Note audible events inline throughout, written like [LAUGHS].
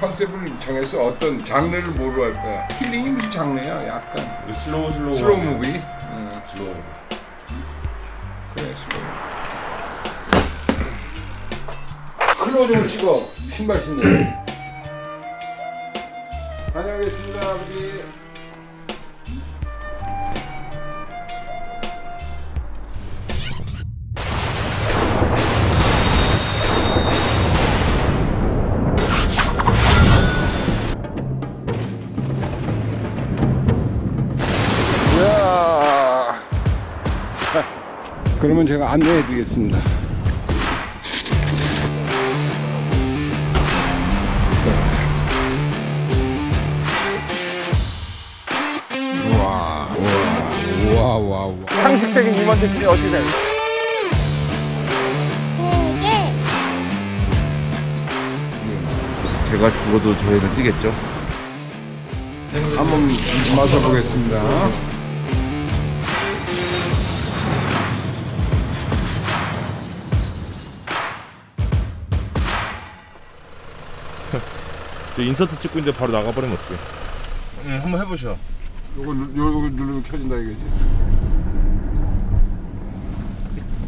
컨셉을 정해서 어떤 장르를 뭐로 할 거야? 힐링이 무슨 장르야? 약간 슬로우 슬로우 슬로우 무비. 응, 슬로우 그래 슬로우. 클로즈를 찍어 신발 신네. 다녀오겠습니다 [CLEARS THROAT] 아버지. 그러면 제가 안내해 드리겠습니다. 와, 와, 와, 와, 와. 상식적인 임원들끼리 어떻게 돼? 제가 죽어도 저희는 뛰겠죠? 한번 마셔보겠습니다. 저 인서트 찍고 있는데 바로 나가버리면 어떡해 응 한번 해보셔 요거, 누- 요거 누르면 켜진다 이거지.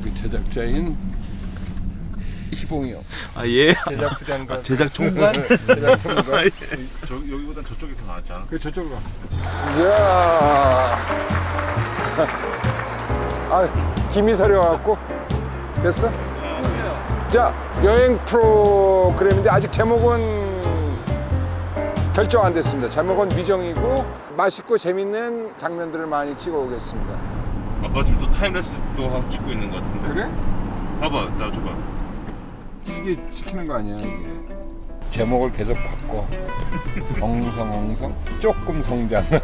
그 제작자인 희봉이요. 아예 제작 부장관. 제작 총괄? 제작 총괄. 저, 여기보단 저쪽이 더 낫지 않아? 그 저쪽으로 가. 자, 아 김이 서려 갖고 됐어? 자 여행 프로그램인데 아직 제목은 결정 안 됐습니다. 제목은 미정이고 맛있고 재밌는 장면들을 많이 찍어 오겠습니다. 아빠 지금 또 타임레스 또 하고 찍고 있는 것 같은데 그래? 봐봐 나 줘봐 이게 찍히는 거 아니야 이게? 제목을 계속 바꿔. [LAUGHS] 엉성 엉성 조금 성장. 아니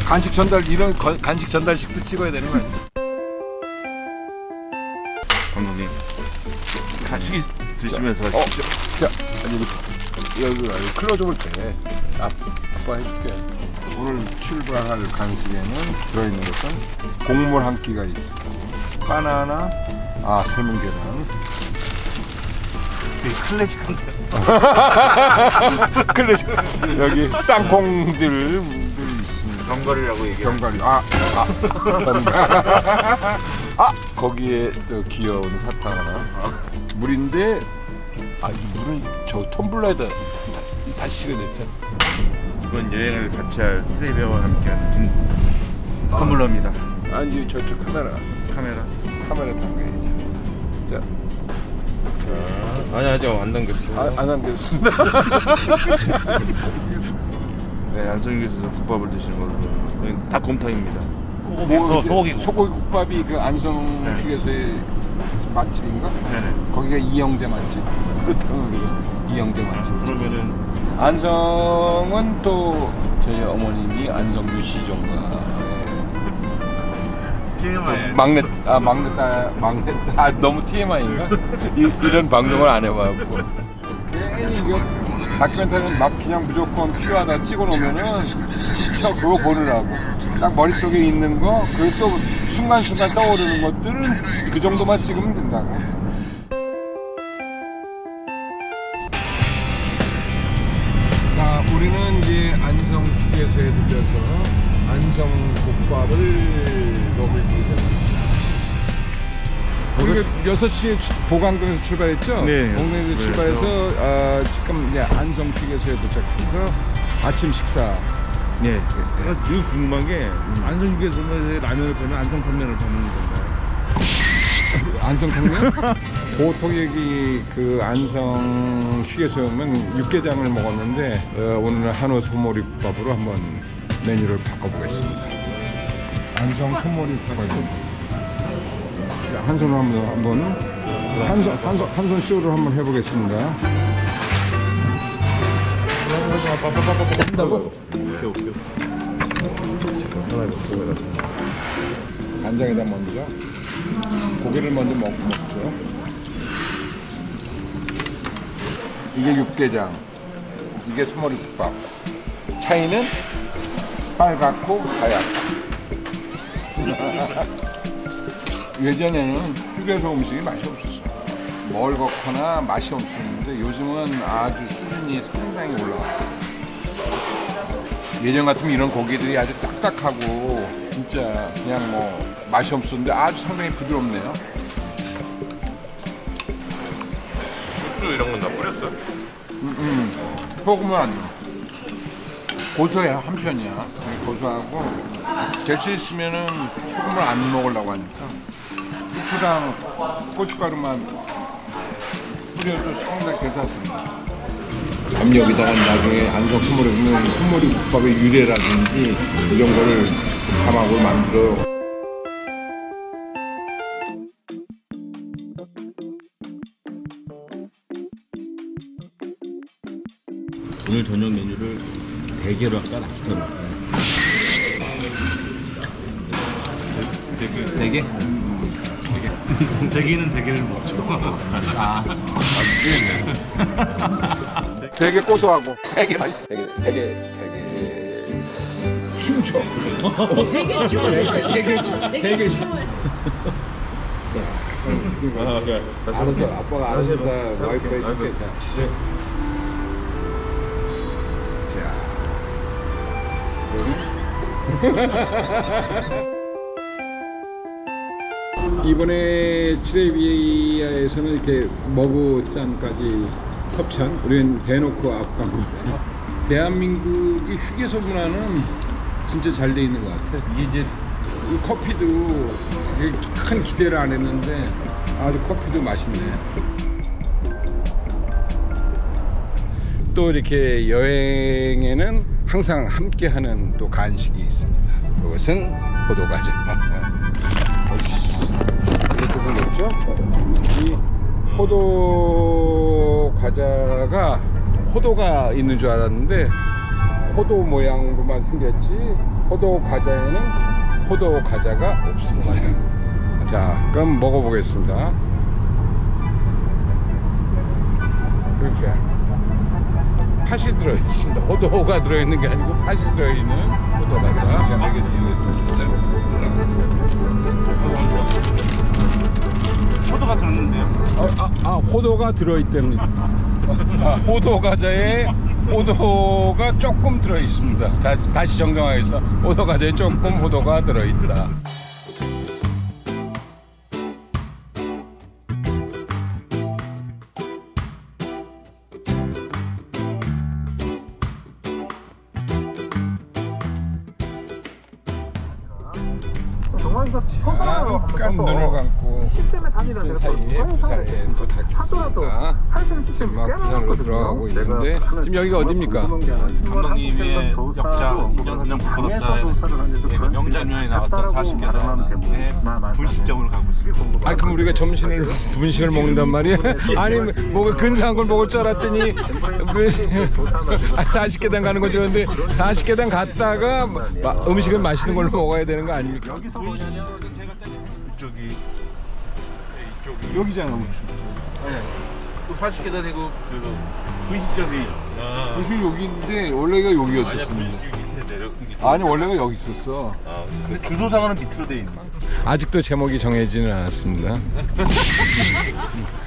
간식 전달 이런 거- 간식 전달식도 찍어야 되는 거 아니야? 감독님 간식 드시면서 어, 자, 아니 이거 여기 여기 클로즈볼 때 아, 아빠 해줄게. 오늘 출발할 간식에는 들어있는 것은 곡물 한 끼가 있어. 바나나, 아 삶은 계란. 클래식한데. [LAUGHS] 클래식. 여기 땅콩들 들 있습니다. 견과류라고 얘기해 견과류. 아, 아, 견과. 아, [LAUGHS] 거기에 또 귀여운 사탕 하나. 물인데, 아, 이 물은 저 텀블러에다 다 식어냈잖 이번 여행을 같이 할 트레이버와 함께하는 진 텀블러입니다. 아니 저쪽 카메라, 카메라. 카메라 당겨야지. 자, 아니 아직 안 담겼어 아, 안 안됐습니다. [LAUGHS] 네 안성유에서 국밥을 드시는 걸로. 여기 닭곰탕입니다 뭐, 이제 소고기. 소고기 국밥이 그 안성 네. 휴게소의 맛집인가? 네네 거기가 이영재 맛집. 그렇다면 우리가 이영재 맛집. 그러면은 안성은 또 저희 어머님이 안성유 시종가 TMI 막내 아 막내 딸 막내 아 너무 TMI인가 이, 이런 방송을 안 해봐갖고 괜히 이거 다큐멘터리는 막 그냥 무조건 필요하다 찍어놓으면은 지쳐 그거 보느라고 딱 머릿속에 있는 거 그리고 또 순간순간 떠오르는 것들은 그 정도만 찍으면 된다고 자, 우리는 이제 안성 휴게소에 들려서 안성 국밥을 먹을 예정입니다. 우리가 6시에 보강동에서 출발했죠? 네. 동네에서 네, 출발해서 아, 지금 이제 안성 휴게소에 도착해서 아침 식사. 네. 제가 지금 궁금한 게 안성휴게소에서 라면을 팔면 안성탕면을 파는 건가요? 안성탕면? [LAUGHS] 보통 여기 그 안성 휴게소에 오면 육개장을 먹었는데 어, 오늘은 한우 소머리 국밥으로 한번 메뉴를 바꿔보겠습니다. 안성 소머리 국밥입니다. 자, 한 손으로 한번 한번 한 손 한 손 한 손 쇼를 한번 해보겠습니다. 한다고? 오케이 오케이 간장에다 먼저 고기를 먼저 먹, 먹죠. 이게 육개장, 이게 소머리 국밥. 차이는 빨갛고 하얗고. [LAUGHS] 예전에는 휴게소 음식이 맛이 없었어. 멀겋거나 맛이 없었는데 요즘은 아주 수준이 상당히 올라갔어요. 예전 같으면 이런 고기들이 아주 딱딱하고 진짜 그냥 뭐 맛이 없었는데 아주 상당히 부드럽네요. 고추 이런 건 다 뿌렸어. 소금은 안 넣어. 고소해 한 편이야. 고소하고 될 수 있으면은 소금을 안 먹으려고 하니까 후추랑 고춧가루만 뿌려도 상당히 괜찮습니다. 그럼 여기다가 나중에 안성 소머리 먹는 소머리 국밥의 유래라든지 이런 거를 담하고 만들어 오늘 저녁 메뉴를 대게로 할까 랍스터로 할까? 대게? 대게? 대게는 대게를 먹죠. 아, 되게 고소하고 되게 맛있어. 되게 되게 되게 춤춰. 되게 추워요. 되게 추워요. 되게 추워요. 아, 그래. 알았어, 아빠가 알아서 다 와이프 해줄게. 자. [LAUGHS] 이번에 트레비아에서는 이렇게 머그잔까지 협찬, 우리는 대놓고 앞광고. [LAUGHS] 대한민국이 휴게소 문화는 진짜 잘 돼 있는 것 같아. 이게 이제 이 커피도 큰 기대를 안 했는데 아주 커피도 맛있네. 또 이렇게 여행에는 항상 함께하는 또 간식이 있습니다. 그것은 포도과자. 포도 과자가 포도가 있는 줄 알았는데 포도 모양으로만 생겼지 포도 과자에는 포도 과자가 없습니다. 자, 그럼 먹어보겠습니다. 이렇게 팥이 들어있습니다. 포도가 들어있는 게 아니고 팥이 들어있는 포도 과자. 이게 드리겠습니다. 포도가 들었는데요. 아, 아, 아, 호도가 들어있답니다. 아, 호도 과자에 호도가 조금 들어있습니다. 다시, 다시 정정하겠습니다. 호도 과자에 조금 호도가 들어있다. 동아리에서 처음으로 잠깐 눈을 감고 시점에 다니는 그 사이에 부산에 도착했습니다. 지금 막 부산으로 들어가고 있는데 지금 여기가 어딥니까? 감독님의 역장 인정사정 부끄럽다 명장면에 나왔던 40계단 분식점을 가고 있습니다. 아 그럼 우리가 점심을 분식을 먹는단 말이야? 아니 뭐 근사한 걸 먹을 줄 알았더니 그 40계단 가는 건 좋은데 40계단 갔다가 마- 음식을 맛있는 걸로 먹어야 되는 거 아닙니까? 여기서 보면요 제가 짜는 이 이쪽이. 여기잖아 네. 또 40계단 이고 그 분식점이. 분식이 여기인데 원래가 아니야 여기였었습니다. 분식집이 밑에 내려 밑에 아니 원래가 여기 있었어. 아, 근데 주소상은 밑으로 돼 있는 아직도 제목이 정해지는 않았습니다 [LAUGHS]